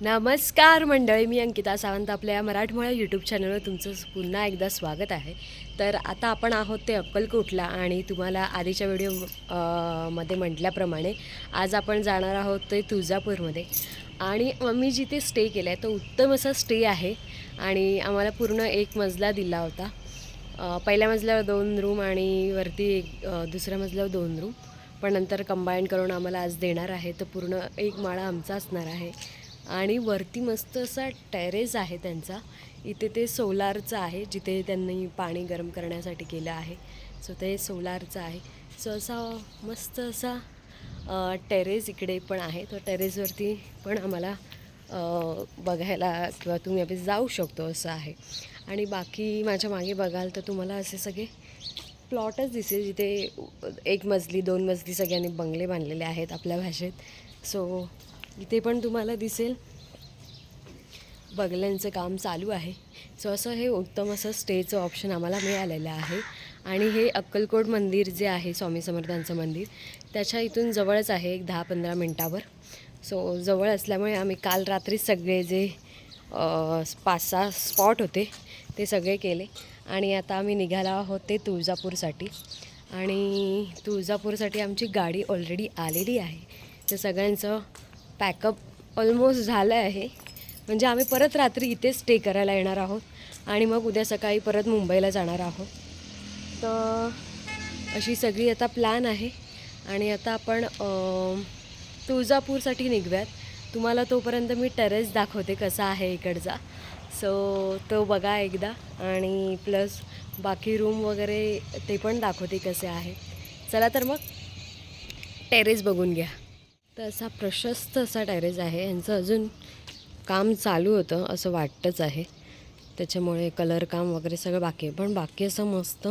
नमस्कार मंडळी मी अंकिता सावंत आपल्या मराठमोळ्या यूट्यूब चॅनलवर तुमचं पुन्हा एकदा स्वागत आहे. तर आता आपण आहोत ते अक्कलकोटला आणि तुम्हाला आधीच्या व्हिडिओमध्ये म्हटल्याप्रमाणे आज आपण जाणार आहोत ते तुळजापूरमध्ये. आणि आम्ही जिथे स्टे केला आहे तो उत्तम असा स्टे आहे आणि आम्हाला पूर्ण एक मजला दिला होता. पहिल्या मजल्यावर दोन रूम आणि वरती एक दुसऱ्या मजल्यावर दोन रूम पण नंतर कंबाईन करून आम्हाला आज देणार आहे तर पूर्ण एक माळा आमचा असणार आहे. आणि वरती मस्त असा टेरेस आहे त्यांचा. इथे ते सोलारचं आहे जिथे त्यांनी पाणी गरम करण्यासाठी केलं आहे. सो ते सोलारचं आहे. सो असा मस्त असा टेरेस इकडे पण आहे. तो टेरेसवरती पण आम्हाला बघायला किंवा तुम्ही आपण जाऊ शकतो असं आहे. आणि बाकी माझ्या मागे बघाल तर तुम्हाला असे सगळे प्लॉटच दिसेल. जिथे एक मजली दोन मजली सगळ्यांनी बंगले बांधलेले आहेत आपल्या भाषेत. सो इथे पण तुम्हाला दिसेल. बगल्यांचं काम चालू आहे. सो असं हे उत्तम असं स्टेचं ऑप्शन आम्हाला मिळालेलं आहे. आणि हे अक्कलकोट मंदिर जे आहे स्वामी समर्थांचं मंदिर त्याच्या इथून जवळच आहे एक दहा पंधरा मिनटावर. सो जवळ असल्यामुळे आम्ही काल रात्री सगळे जे पाच सहा स्पॉट होते ते सगळे केले. आणि आता आम्ही निघाला आहोत ते तुळजापूरसाठी. आणि तुळजापूरसाठी आमची गाडी ऑलरेडी आलेली आहे. तर सगळ्यांचं पॅकअप ऑलमोस्ट झालं आहे. म्हणजे आम्ही परत रात्री इथे स्टे करायला येणार आहोत. आणि मग उद्या सकाळी परत मुंबईला जाणार आहोत. तर अशी सगळी आता प्लॅन आहे. आणि आता आपण तुळजापूरसाठी निघूयात. तुम्हाला तोपर्यंत मी टेरेस दाखवते कसा आहे इकडचा. सो तो बघा एकदा. आणि प्लस बाकी रूम वगैरे ते पण दाखवते कसे आहे. चला तर मग टेरेस बघून घ्या. तर असा प्रशस्त असा टॅरेस आहे. यांचं अजून काम चालू होतं असं वाटतंच आहे. त्याच्यामुळे कलर काम वगैरे सगळं बाकी आहे. पण बाकी असं मस्त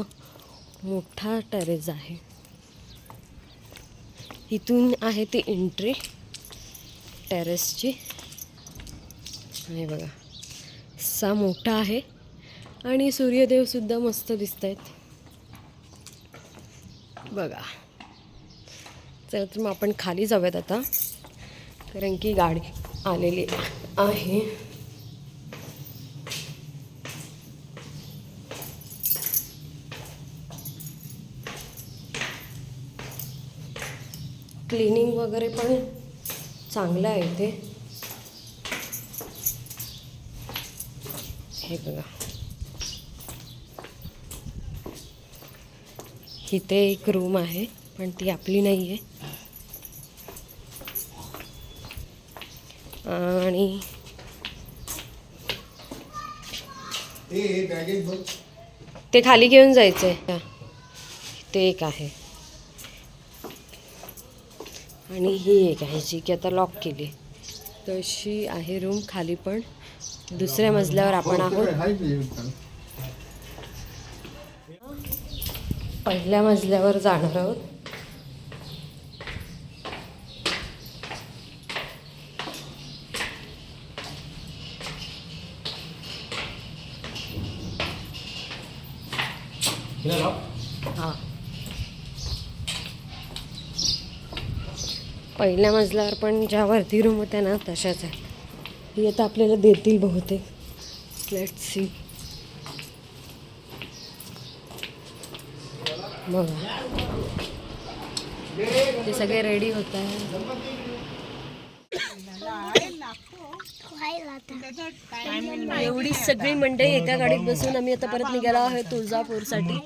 मोठा टेरेस आहे. इथून आहे ती एंट्री टेरेसची. आणि बघा. असा मोठा आहे. आणि सूर्यदेवसुद्धा मस्त दिसत आहेत बघा. चला तर मग आपण खाली जाऊयात आता. कारण की गाडी आलेली आहे. क्लिनिंग वगैरे पण चांगलं आहे इथे. हे बघा. इथे एक रूम आहे पण ती आपली नाही आहे आणि ते खाली घेऊन जायचं आहे ते एक आहे. आणि ही एक आहे जी की आता लॉक केली. तशी आहे रूम खाली पण. दुसऱ्या मजल्यावर आपण आहोत. तुझ्या मित्राला. पहिल्या मजल्यावर जाणार आहोत हां पहिल्या मजल्यावर पण ज्या वरती रूम होत्या ना तशाच आहे ही आता आपल्याला देतील बहुतेक. लेट सी बघा. ते सगळे रेडी होत आहे. एवढी सगळी मंडळी एका गाडीत बसून आम्ही आता परत निघालो आहोत तुळजापूरसाठी.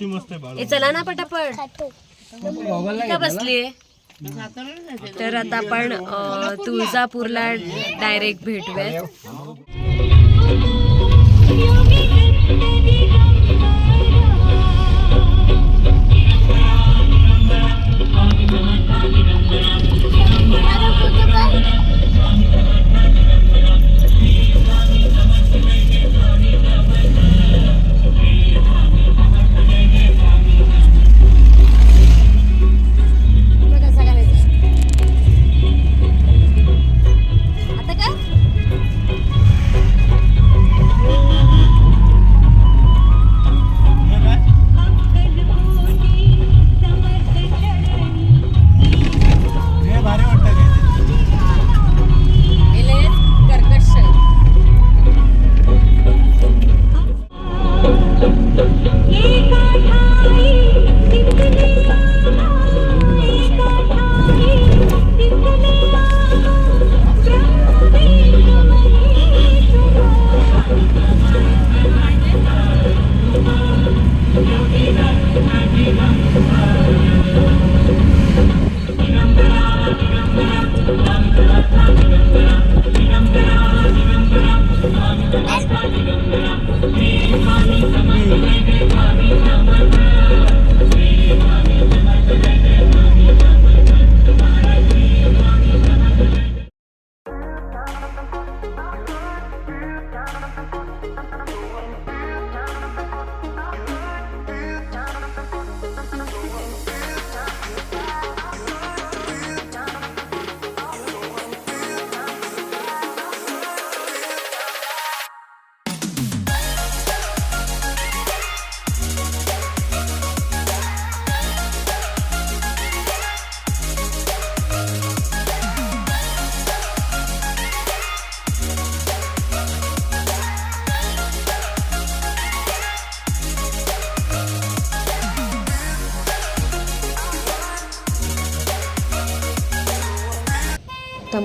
हे चला ना पटापट. का बसलीये. तर आता आपण तुळजापूरला डायरेक्ट भेटूयात you.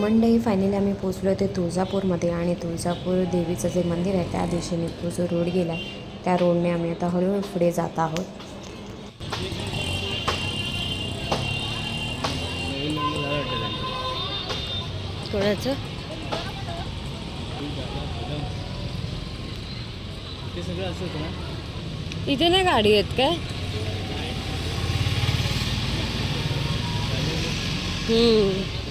Mandai finally आम्ही पोचलो ते तुळजापूरमध्ये आणि तुळजापूर देवीचं जे मंदिर आहे त्या दिशेने तो जो रोड गेला आहे त्या रोडने आम्ही आता हळूहळू पुढे जात आहोत. कोणाचं? इथे ना गाडी आहेत काय? हम्म.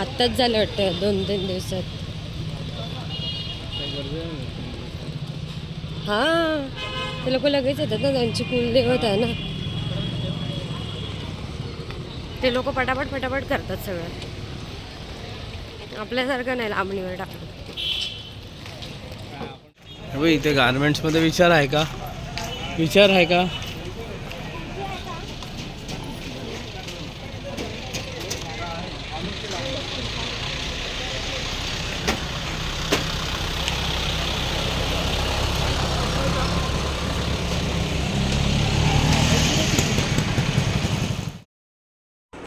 आत्ताच झालं वाटतं दोन तीन दिवसात. हा हां ते लोक लगेच येतात ना त्यांची कुलदेवत आहे ना. ते लोक पटापट पटापट करतात सगळं. आपल्यासारखं नाही लांबणीवर टाकलं इथे गार्मेंट्समध्ये विचार आहे का? विचार आहे का?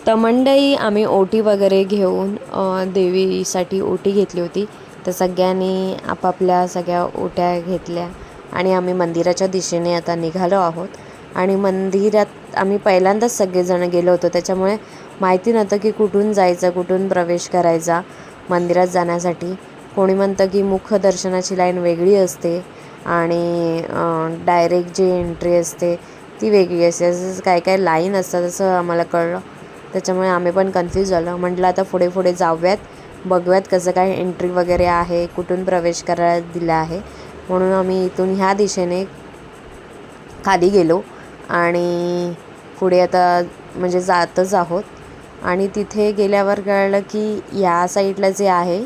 तर मंडई आम्ही ओटी वगैरे घेऊन देवीसाठी ओटी घेतली होती. तर सगळ्यांनी आपापल्या सगळ्या ओट्या घेतल्या आणि आम्ही मंदिराच्या दिशेने आता निघालो आहोत. आणि मंदिरात आम्ही पहिल्यांदाच सगळेजण गेलो होतो. त्याच्यामुळे माहिती नव्हतं की कुठून जायचं कुठून प्रवेश करायचा मंदिरात जाण्यासाठी. कोणी म्हणतं की मुख दर्शनाची लाईन वेगळी असते आणि डायरेक्ट जी एंट्री असते ती वेगळी असते. असं काय काय लाईन असतात असं आम्हाला कळलं. त्याच्यामुळे आम्ही पण कन्फ्यूज झालो. म्हटलं आता पुढे पुढे जाऊयात. बघूयात कसं काय एंट्री वगैरे आहे कुठून प्रवेश करायला दिला आहे. म्हणून आम्ही इथून ह्या दिशेने खाली गेलो आणि पुढे आता म्हणजे जातच आहोत. आणि तिथे गेल्यावर कळलं की या साईडला जे आहे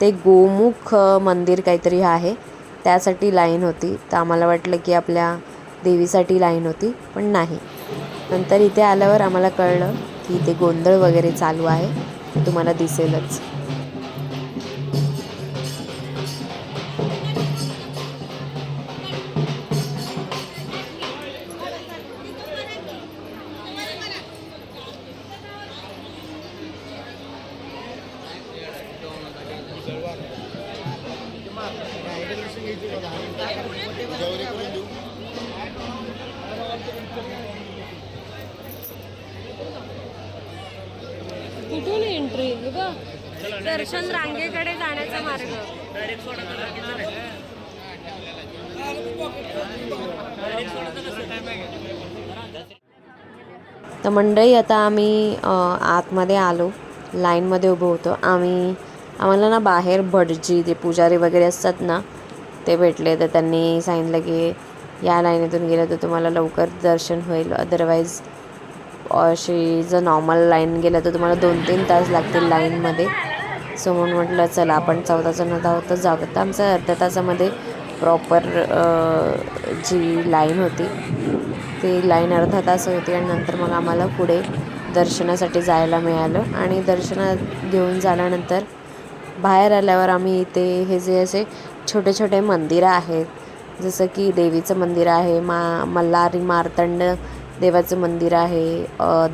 ते गोमुख मंदिर काहीतरी आहे. त्यासाठी लाईन होती. तर आम्हाला वाटलं की आपल्या देवीसाठी लाईन होती पण नाही. नंतर इथे आल्यावर आम्हाला कळलं की इथे गोंधळ वगैरे चालू आहे ते तुम्हाला दिसेलच. तर मंडळी आता आम्ही आतमध्ये आलो. लाईनमध्ये उभं होतो. आम्ही आम्हाला ना बाहेर भटजी जे पुजारी वगैरे असतात ना ते भेटले. तर त्यांनी सांगितलं की या लाईनीतून गेलं तर तुम्हाला लवकर दर्शन होईल. अदरवाईज अशी जर नॉर्मल लाईन गेलं तर तुम्हाला दोन तीन तास लागतील लाईनमध्ये. सो म्हणून म्हटलं चला आपण चौदा जण आहोत तर जाऊ तर आमचं अर्ध्या तासामध्ये प्रॉपर जी लाईन होती ती लाईन अर्धा तास होती आणि नंतर मग आम्हाला पुढे दर्शनासाठी जायला मिळालं आणि दर्शन घेऊन झाल्यानंतर बाहेर आल्यावर आम्ही इथे हे जे असे छोटे छोटे मंदिरं आहेत जसं की देवीचं मंदिर आहे मा मल्हारी मार्तंड देवाचं मंदिर आहे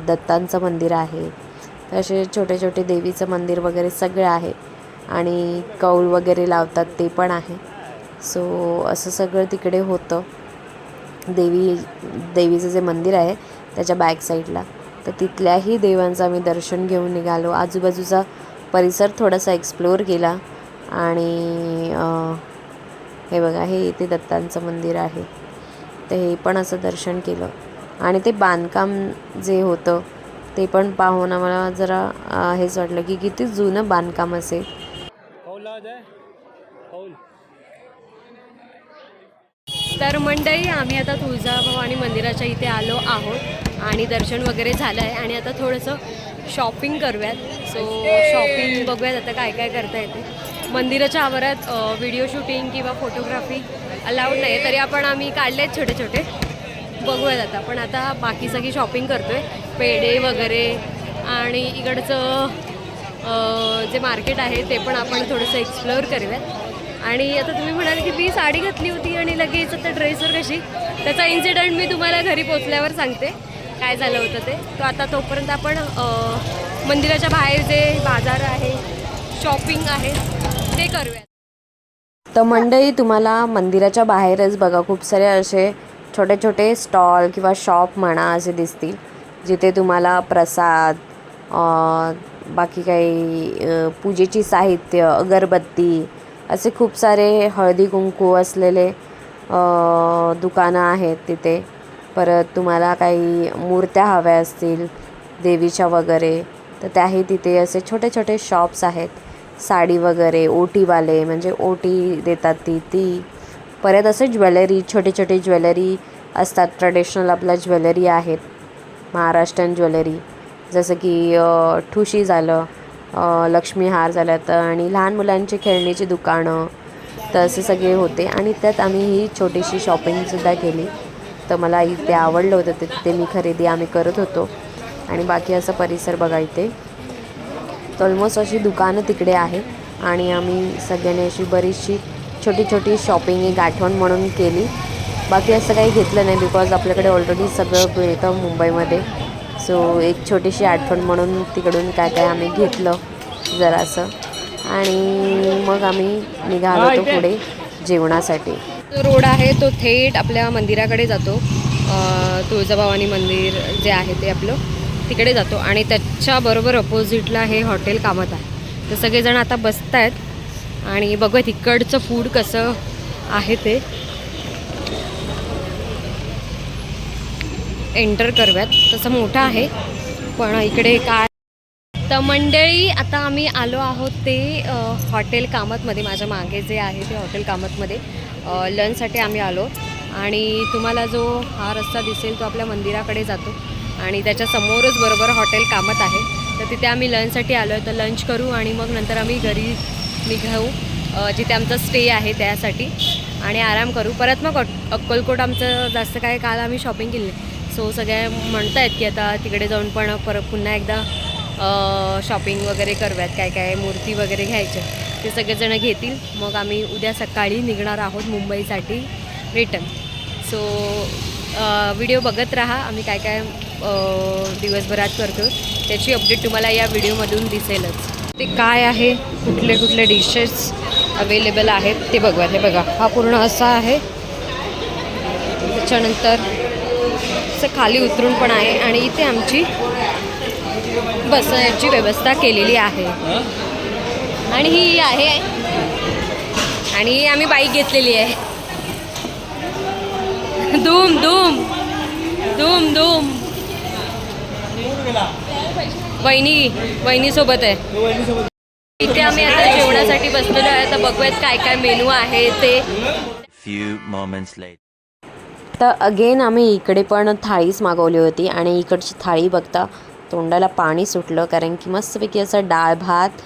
दत्तांचं मंदिर आहे तर असे छोटे छोटे देवीचं मंदिर वगैरे सगळं आहे. आणि कौल वगैरे लावतात ते पण आहे. सो असं सगळं तिकडे होतं. देवी देवीचं जे मंदिर आहे त्याच्या बॅक साईडला तर तिथल्याही देवांचं आम्ही दर्शन घेऊन निघालो. आजूबाजूचा परिसर थोडासा एक्सप्लोअर केला. आणि हे बघा हे इथे दत्तांचं मंदिर आहे. तर हे पण असं दर्शन केलं. आणि ते बांधकाम जे होतं ते पण पाहून आम्हाला जरा हेच वाटलं की किती जुनं बांधकाम असेल. तर मंडळी आम्ही आता तुळजाभवानी मंदिराच्या इथे आलो आहोत आणि दर्शन वगैरे झालं आहे आणि आता थोडंसं शॉपिंग करूयात. सो शॉपिंग बघूयात आता काय काय करता येते. मंदिराच्या आवारात व्हिडिओ शूटिंग किंवा फोटोग्राफी अलाउड नाही तरी आपण आम्ही काढले आहेत छोटे छोटे बघूयात आता. पण आता बाकी सगळी शॉपिंग करतोय. पेढे वगैरे आणि इकडचं जे मार्केट आहे ते पण आपण थोडंसं एक्सप्लोअर करूयात. आणि आता तुम्ही म्हणाल की मी साडी घातली होती आणि लगेच आता ड्रेसवर कशी? त्याचा इन्सिडंट मी तुम्हाला घरी पोचल्यावर सांगते. काय झालं होतं ते? तो आता तोपर्यंत आपण मंदिराच्या बाहेर जे बाजार आहे शॉपिंग आहे ते करूया तर मंडई तुम्हाला मंदिराच्या बाहेरच बघा. खूप सारे असे छोटे छोटे स्टॉल किंवा शॉप म्हणा असे दिसतील जिथे तुम्हाला प्रसाद बाकी काही पूजेची साहित्य अगरबत्ती असे खूप सारे हळदी कुंकू असलेले दुकानं आहेत तिथे. परत तुम्हाला काही मूर्त्या हव्या असतील देवीच्या वगैरे तर त्याही तिथे असे छोटे छोटे शॉप्स आहेत. साडी वगैरे ओटीवाले म्हणजे ओटी देतात ती ती परत असे ज्वेलरी छोटे छोटे ज्वेलरी असतात. ट्रेडिशनल आपल्या ज्वेलरी आहेत. महाराष्ट्रन ज्वेलरी. जसं की ठुशी झालं लक्ष्मीहार झालं तर आणि लहान मुलांचे खेळण्याची दुकानं तर असे सगळे होते. आणि त्यात आम्ही ही छोटीशी शॉपिंगसुद्धा केली. तर मला इथे आवडलं होतं. ते तिथे मी खरेदी आम्ही करत होतो. आणि बाकी असं परिसर बघा इथे. तर ऑलमोस्ट अशी दुकानं तिकडे आहे. आणि आम्ही सगळ्यांनी अशी बरीचशी छोटी छोटी शॉपिंग एक आठवण म्हणून केली. बाकी असं काही घेतलं नाही बिकॉज आपल्याकडे ऑलरेडी सगळं मिळतं मुंबईमध्ये. सो एक छोटीशी आठवण म्हणून तिकडून काय काय आम्ही घेतलं जरासं. आणि मग आम्ही निघालो होतो पुढे जेवणासाठी. तो रोड आहे तो थेट आपल्या मंदिराकडे जातो. तुळजाभवानी मंदिर जे आहे ते आपलं तिकडे जातो. आणि त्याच्याबरोबर अपोजिटला हे हॉटेल कामत आहे. तर सगळेजण आता बसत आहेत आणि बघूया इकडचं फूड कसं आहे ते. एंटर करूयात. तसं मोठं आहे पण इकडे काय? तर मंडळी आता आम्ही आलो आहोत ते हॉटेल कामतमध्ये. माझ्या मागे जे आहे ते हॉटेल कामतमध्ये. लंचसाठी आम्ही आलो. आणि तुम्हाला जो हा रस्ता दिसेल तो आपल्या मंदिराकडे जातो. आणि त्याच्या समोरच बरोबर हॉटेल कामत आहे. तर तिथे आम्ही लंचसाठी आलो आहे तर लंच करू आणि मग नंतर आम्ही घरी निघाऊ जिथे आमचा स्टे आहे त्यासाठी. आणि आराम करू. परत मग अक्कलकोट आमचं जास्त काय काल आम्ही शॉपिंग केली सो सगळ्या म्हणत आहेत की आता तिकडे जाऊन पण परत पुन्हा एकदा शॉपिंग वगैरे करूयात. काय काय मूर्ती वगैरे घ्यायच्या. ते सगळेजणं घेतील. मग आम्ही उद्या सकाळी निघणार आहोत मुंबईसाठी रिटर्न सो व्हिडिओ बघत राहा. आम्ही काय काय दिवसभरात करतो त्याची अपडेट तुम्हाला या व्हिडिओमधून दिसेलच. ते काय आहे कुठले कुठले डिशेस अवेलेबल आहेत ते बघवा हे बघा हा पूर्ण असा आहे. त्याच्यानंतर असं खाली उतरून पण आहे आणि इथे आमची बसण्याची व्यवस्था केलेली आहे. आणि ही आहे. आणि ही आम्ही बाईक घेतलेली आहे. धूम धूम धूम धूम. वहिनी वहिनीसोबत आहे. इथे आम्ही आता जेवणासाठी बसलेलो आहे. तर बघूयात काय काय मेनू आहे ते. Few moments later. तर अगेन आम्ही इकडे पण थाळीच मागवली होती आणि इकडची थाळी बघता तोंडाला पाणी सुटलं कारण की मस्तपैकी असं डाळ भात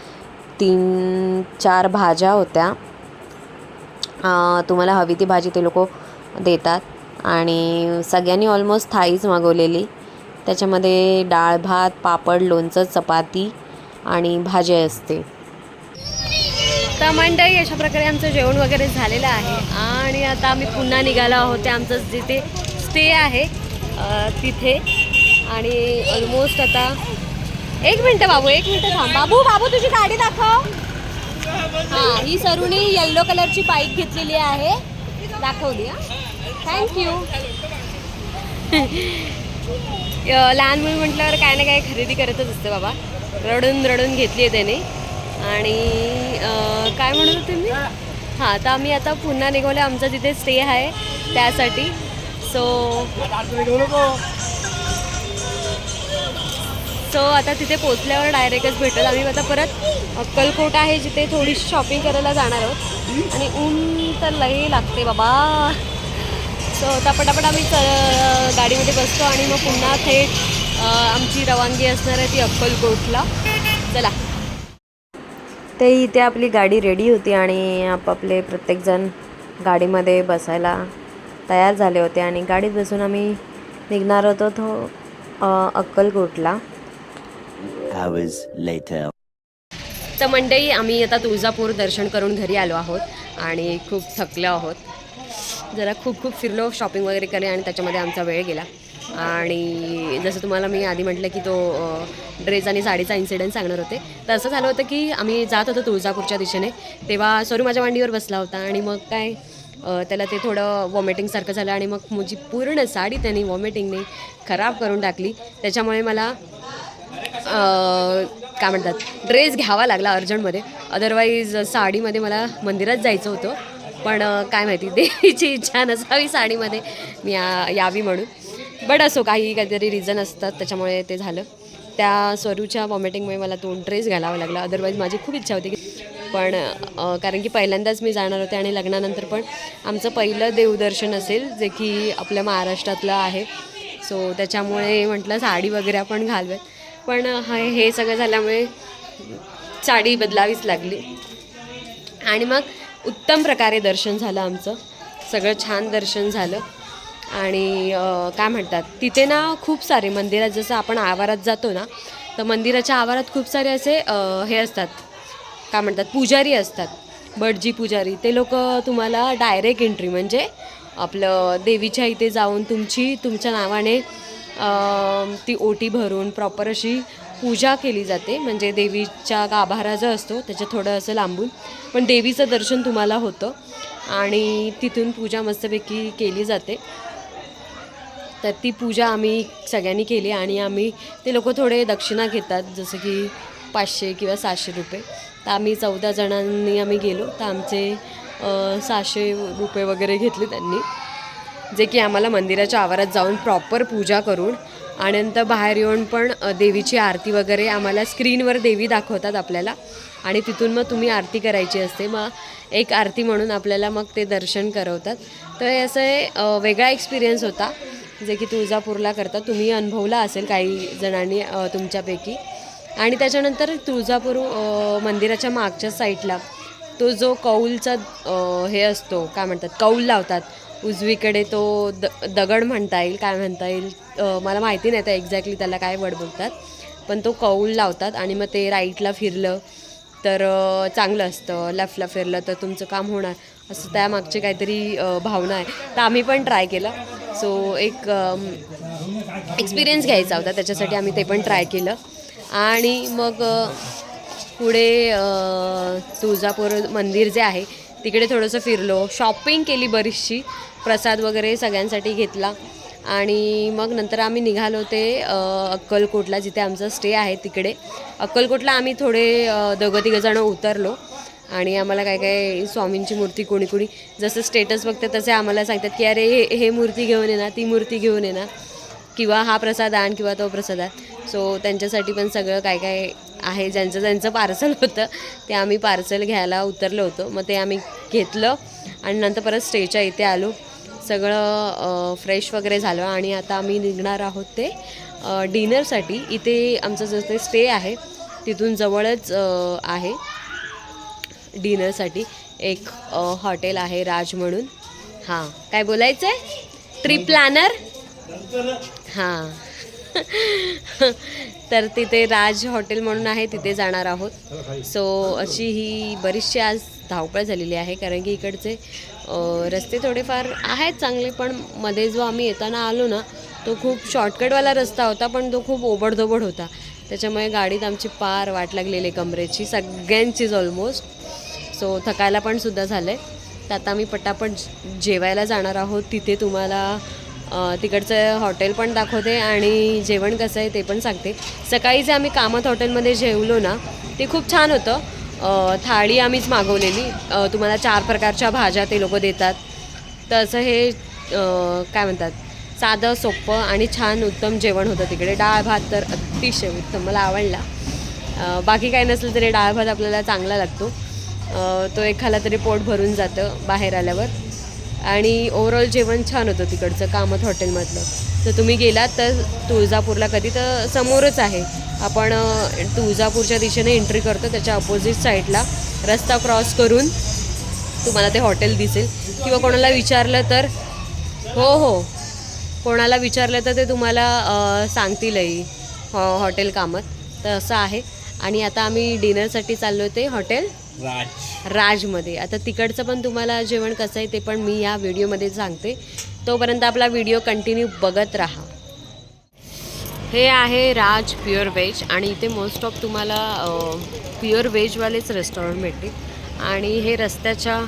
तीन चार भाज्या होत्या. तुम्हाला हवी ती भाजी ते लोक देतात. आणि सगळ्यांनी ऑलमोस्ट थाळीच मागवलेली. त्याच्यामध्ये डाळ भात पापड लोणचं चपाती आणि भाजी असते. तर मंडळी अशा प्रकारे आमचं जेवण वगैरे झालेलं आहे. आणि आता आम्ही पुन्हा निघालो आहोत. ते आमचं जिथे स्टे आहे तिथे. आणि ऑलमोस्ट आता एक मिनटं बाबू एक मिनटं थांब. बाबू बाबू तुझी गाडी दाखव. हां ही सरुणी येल्लो कलरची बाईक घेतलेली आहे. दाखवली हां. थँक्यू लहान मुली म्हटल्यावर काय ना काय खरेदी करतच असते बाबा. रडून रडून घेतली आहे त्याने. आणि काय म्हणत होते मी? हां तर आम्ही आता पुन्हा निघवलं आमचं तिथे स्टे आहे त्यासाठी. सो सो आता तिथे पोचल्यावर डायरेक्टच भेटेल. आम्ही आता परत अक्कलकोट आहे जिथे थोडीशी शॉपिंग करायला जाणार आहोत. आणि ऊन तर लई लागते बाबा. सो आता पटापट आम्ही च गाडीमध्ये बसतो आणि मग पुन्हा थेट आमची रवानगी असणार आहे ती अक्कलकोटला. चला. ते इथे आपली गाडी रेडी होती आणि आपापले प्रत्येकजण गाडीमध्ये बसायला तयार झाले होते आणि गाडीत बसून आम्ही निघणार होतो तो अ, अक्कलकोटला. तर मंडळी आम्ही आता तुळजापूर दर्शन करून घरी आलो आहोत आणि खूप थकलो आहोत. जरा खूप खूप फिरलो शॉपिंग वगैरे केले आणि त्याच्यामध्ये आमचा वेळ गेला. आणि जसं तुम्हाला मी आधी म्हटलं की तो ड्रेस आणि साडीचा इन्सिडेंट सांगणार होते. तर असं झालं होतं की आम्ही जात होतो तुळजापूरच्या दिशेने. तेव्हा सॉरी माझ्या मांडीवर बसला होता आणि मग काय त्याला ते थोडं वॉमिटिंगसारखं झालं आणि मग माझी पूर्ण साडी त्यांनी वॉमिटिंगने खराब करून टाकली. त्याच्यामुळे मला काय म्हणतात ड्रेस घ्यावा लागला अर्जंटमध्ये. अदरवाईज साडीमध्ये मला मंदिरात जायचं होतं. पण काय माहिती देवीची इच्छा नसावी साडीमध्ये. मी या यावी म्हणून. बट असो काही काहीतरी रिझन असतात त्याच्यामुळे ते झालं. त्या स्वरूच्या वॉमिटिंगमुळे मला तो ड्रेस घालावा लागला. अदरवाईज माझी खूप इच्छा होती की पण कारण की पहिल्यांदाच मी जाणार होते आणि लग्नानंतर पण आमचं पहिलं देवदर्शन असेल जे की आपल्या महाराष्ट्रातलं आहे. सो त्याच्यामुळे म्हटलं साडी वगैरे आपण घालवेत पण हे सगळं झाल्यामुळे साडी बदलावीच लागली. आणि मग उत्तम प्रकारे दर्शन झालं आमचं. सगळं छान दर्शन झालं. आणि काय म्हणतात तिथे ना खूप सारे मंदिरात जसं आपण आवारात जातो ना तर मंदिराच्या आवारात खूप सारे असे हे असतात. काय म्हणतात पुजारी असतात. भटजी पुजारी. ते लोक तुम्हाला डायरेक्ट एंट्री म्हणजे आपलं देवीच्या इथे जाऊन तुमची तुमच्या नावाने ती ओटी भरून प्रॉपर अशी पूजा केली जाते. म्हणजे देवीच्या गाभारा जो असतो त्याच्या थोडं असं लांबून. पण देवीचं दर्शन तुम्हाला होतं. आणि तिथून पूजा मस्तपैकी केली जाते. तर ती पूजा आम्ही सगळ्यांनी केली आणि आम्ही ते लोक थोडे दक्षिणा घेतात जसं की पाचशे किंवा सहाशे रुपये. तर आम्ही चौदा जणांनी आम्ही गेलो. तर आमचे सहाशे रुपये वगैरे घेतले त्यांनी. जे की आम्हाला मंदिराच्या आवारात जाऊन प्रॉपर पूजा करून आणि नंतर बाहेर येऊन पण देवीची आरती वगैरे आम्हाला स्क्रीनवर देवी दाखवतात आपल्याला. आणि तिथून मग तुम्ही आरती करायची असते. मग एक आरती म्हणून आपल्याला मग ते दर्शन करवतात. तर हे असं हे, वेगळा एक्सपिरियन्स होता जे की तुळजापूरला करतात तुम्ही अनुभवला असेल काही जणांनी तुमच्यापैकी. आणि त्याच्यानंतर तुळजापूर मंदिराच्या मागच्या साईडला तो जो कौलचा हे असतो काय म्हणतात कौल लावतात. उजवीकडे तो द दगड म्हणता येईल काय म्हणता येईल मला माहिती नाही तर एक्झॅक्टली त्याला काय वर्ड बोलतात. पण तो कौल लावतात आणि मग ते राईटला फिरलं तर चांगलं असतं लेफ्टला फिरलं तर तुमचं काम होणार. असं त्यामागचे काहीतरी भावना आहे. तर आम्ही पण ट्राय केलं. सो एक एक्सपिरियन्स घ्यायचा होता. त्याच्यासाठी आम्ही ते पण ट्राय केलं. आणि मग पुढे तुळजापूर मंदिर जे आहे तिकडे थोडंसं फिरलो. शॉपिंग केली बरीचशी. प्रसाद वगैरे सगळ्यांसाठी घेतला. आणि मग नंतर आम्ही निघालो ते अक्कलकोटला जिथे आमचा स्टे आहे तिकडे. अक्कलकोटला आम्ही थोडे दोघं तिघंजणं उतरलो. आणि आम्हाला काय काय स्वामींची मूर्ती कोणी कोणी जसं स्टेटस बघतात तसे आम्हाला सांगतात की अरे हे हे मूर्ती घेऊन ये ना ती मूर्ती घेऊन ये ना. किंवा हा प्रसाद आण किंवा तो प्रसाद आण. सो त्यांच्यासाठी पण सगळं काय काय आहे ज्यांचं ज्यांचं पार्सल होतं ते आम्ही पार्सल घ्यायला उतरलो होतो. मग ते आम्ही घेतलं. आणि नंतर परत स्टेच्या इथे आलो. सगळं फ्रेश वगैरे झालं आणि आता आम्ही निघणार आहोत ते डिनरसाठी इथे आमचं जसं ते स्टे आहे तिथून जवळच आहे डिनरसाठी एक हॉटेल आहे राज म्हणून. हां. काय बोलायचं आहे ट्रिप प्लॅनर हां. तर तिथे राज हॉटेल म्हणून आहे तिथे जाणार आहोत. सो अशी ही बरीचशी आज धावपळ झालेली आहे कारण की इकडचे रस्ते थोडेफार आहेत चांगले पण मध्ये जो आम्ही येताना आलो ना तो खूप शॉर्टकटवाला रस्ता होता पण तो खूप ओबडधोबड होता. त्याच्यामुळे गाडीत आमची पार वाट लागलेली कमरेची सगळ्यांचीच ऑलमोस्ट सो थकायला पण सुद्धा झालं आहे तर आता आम्ही पटापट जेवायला जाणार आहोत. तिथे तुम्हाला तिकडचं हॉटेल पण दाखवते आणि जेवण कसं आहे ते पण सांगते. सकाळी जे आम्ही कामत हॉटेलमध्ये जेवलो ना ते खूप छान होतं. थाळी आम्हीच मागवलेली. तुम्हाला चार प्रकारच्या भाज्या ते लोक देतात. तसं हे काय म्हणतात साधं सोपं आणि छान उत्तम जेवण होतं तिकडे. डाळ भात तर अतिशय उत्तम मला आवडला. बाकी काही नसलं तरी डाळ भात आपल्याला चांगला लागतो. तो एक खाला तरी पोट भरून जातं बाहेर आल्यावर. आणि ओव्हरऑल जेवण छान होतं तिकडचं कामत हॉटेलमधलं तर तुम्ही गेलात तर तुळजापूरला कधी तर समोरच आहे. आपण तुळजापूरच्या दिशेने एंट्री करतो त्याच्या अपोजिट साईडला रस्ता क्रॉस करून तुम्हाला ते हॉटेल दिसेल. किंवा कोणाला विचारलं तर हो हो. कोणाला विचारलं तर ते तुम्हाला सांगतीलही हॉ हो, हॉटेल कामत. तर असं आहे. आणि आता आम्ही डिनरसाठी चाललो ते हॉटेल राज. राजमध्ये. आता तिकडचं पण तुम्हाला जेवण कसं आहे ते पण मी या व्हिडिओमध्ये सांगते. तोपर्यंत आपला व्हिडिओ कंटिन्यू बघत राहा. हे आहे राज प्युअर व्हेज आणि इथे मोस्ट ऑफ तुम्हाला प्युअर व्हेजवालेच रेस्टॉरंट भेटतील आणि हे रस्त्याच्या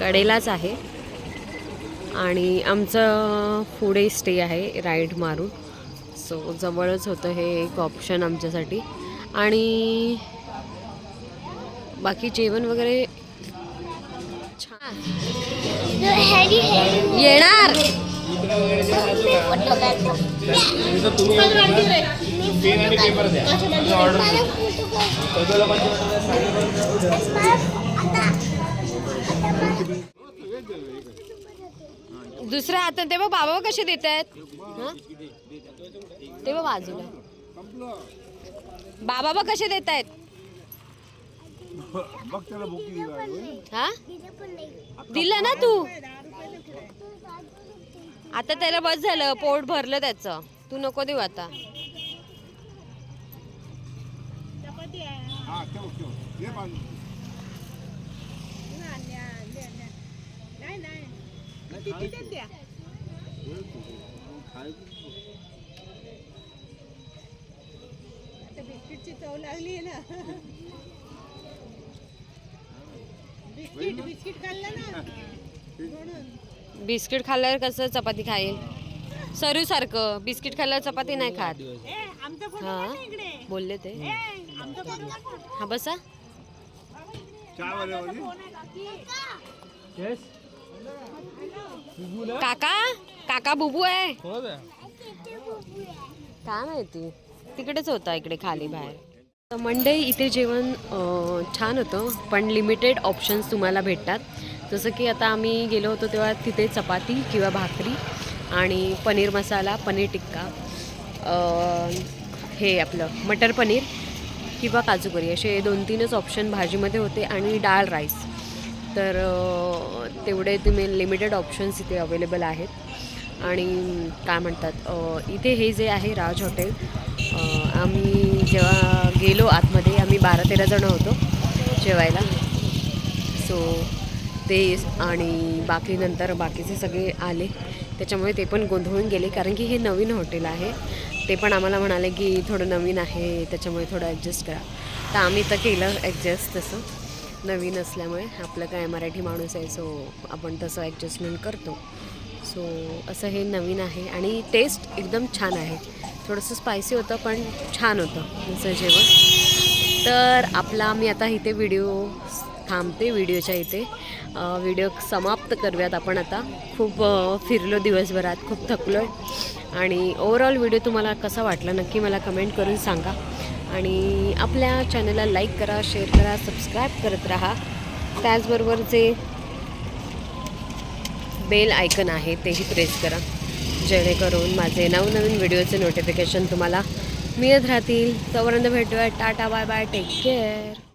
कडेलाच आहे. आणि आमचं पुढे स्टे आहे राईड मारून. सो जवळच होतं हे एक ऑप्शन आमच्यासाठी. आणि बाकी जेवण वगैरे छान. येणार. दुसऱ्या हातात ते बघ बाबा कसे देत आहेत? ते बघ बाजूला. बाबा बघ कसे देत आहेत? हा? दिलं ना तू? आता त्याला बस झालं पोट भरलं त्याचं. तू नको देऊ आता. बिस्किटची चव लागली आहे ना. बिस्किट बिस्किट खाल्लं ना? म्हणून बिस्किट खाल्ल्यावर कसं चपाती खाईल? सरू सारखं बिस्किट खाल्ल्यावर चपाती नाही खात. ए आमचा फोटो हा बोलले ते. ए आमचा फोटो काढ ना. हा बसा. काका. काका बुबू आहे. काय माहिती? तिकडेच होता इकडे खाली बाहेर. मंडे इथे जेवण छान होतं पण लिमिटेड ऑप्शन्स तुम्हाला भेटतात. जसं की आता आम्ही गेलो होतो तेव्हा तिथे चपाती किंवा भाकरी आणि पनीर मसाला पनीर टिक्का हे आपलं मटर पनीर किंवा काजू करी. असे दोन तीनच ऑप्शन भाजीमध्ये होते आणि डाळ राईस तर तेवढे तुम्ही लिमिटेड ऑप्शन्स इथे अवेलेबल आहेत. आणि काय म्हणतात इथे हे जे आहे राज हॉटेल आम्ही जेव्हा गेलो आतमध्ये आम्ही बारा तेरा जणं होतो जेवायला. सो ते आणि बाकी नंतर बाकीचे सगळे आले. त्याच्यामुळे ते पण गोंधळून गेले कारण की हे नवीन हॉटेल आहे. ते पण आम्हाला म्हणाले की थोडं नवीन आहे त्याच्यामुळे थोडं ॲडजस्ट करा. तर आम्ही तर केलं ॲडजस्ट तसं. नवीन असल्यामुळे आपलं काय मराठी माणूस आहे सो आपण तसं ॲडजस्टमेंट करतो. सो असं हे नवीन आहे आणि टेस्ट एकदम छान आहे. थोडंसं स्पायसी होतं पण छान होतं असं जेवण. तर आपला मी आता इथे व्हिडिओ थांबते व्हिडिओच्या इथे. व्हिडिओ समाप्त करूयात आपण आता. खूप फिरलो दिवसभरात खूप थकलो आहे आणि ओवरऑल व्हिडिओ तुम्हाला कसा वाटला नक्की मला कमेंट करून सांगा. आणि आपल्या चॅनलला लाईक करा शेअर करा सबस्क्राईब करत राहा. त्याचबरोबर जे बेल आयकन आहे तेही प्रेस करा. जेणेकरून माझे नवनवीन व्हिडिओचे नोटिफिकेशन तुम्हाला मिळत राहतील. तोपर्यंत भेटूया. Tata bye bye take care